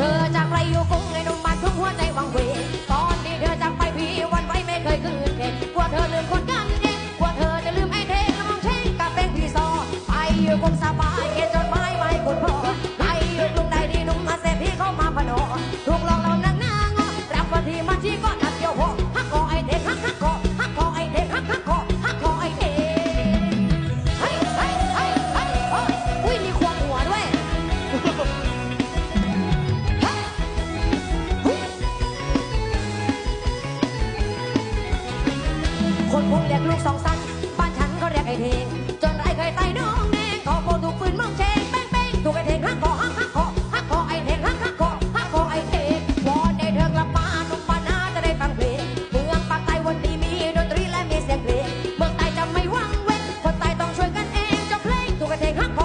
เธอจากไรอยู่กรุงใอ้นุ่มบ้านทุ่งหัวใจวังเวงตอนที่เธอจากไปพี่วันไว้ไม่เคยคืนเด็กกลัวเธอลืมคนกันเองกลัวเธอจะลืมไอ้เทงมองเช่งกับเป็นพี่ซอไปอยู่กรุงสบาย คนคงเรียกลูกสองสันบ้านฉันก็เรียกไอ้เทงจนไอ้เคยไตน้องแดงขอโบถูกปืนมองเชงแป้งแป้งถูกไอ้เทงหักคอหักหักคอหักคอไอ้เทงหักหักคอหักคอไอ้เทงวอนได้เธอกละบมาตรงปานาจะได้ฟังเพลงเมืองปากใต้วันดีมีดนตรีและมีเสียงเพลงเมืองใต้จะไม่ว่างเว้นคนใต้ต้องช่วยกันเองจงเพลงถูกไอ้เทงหัก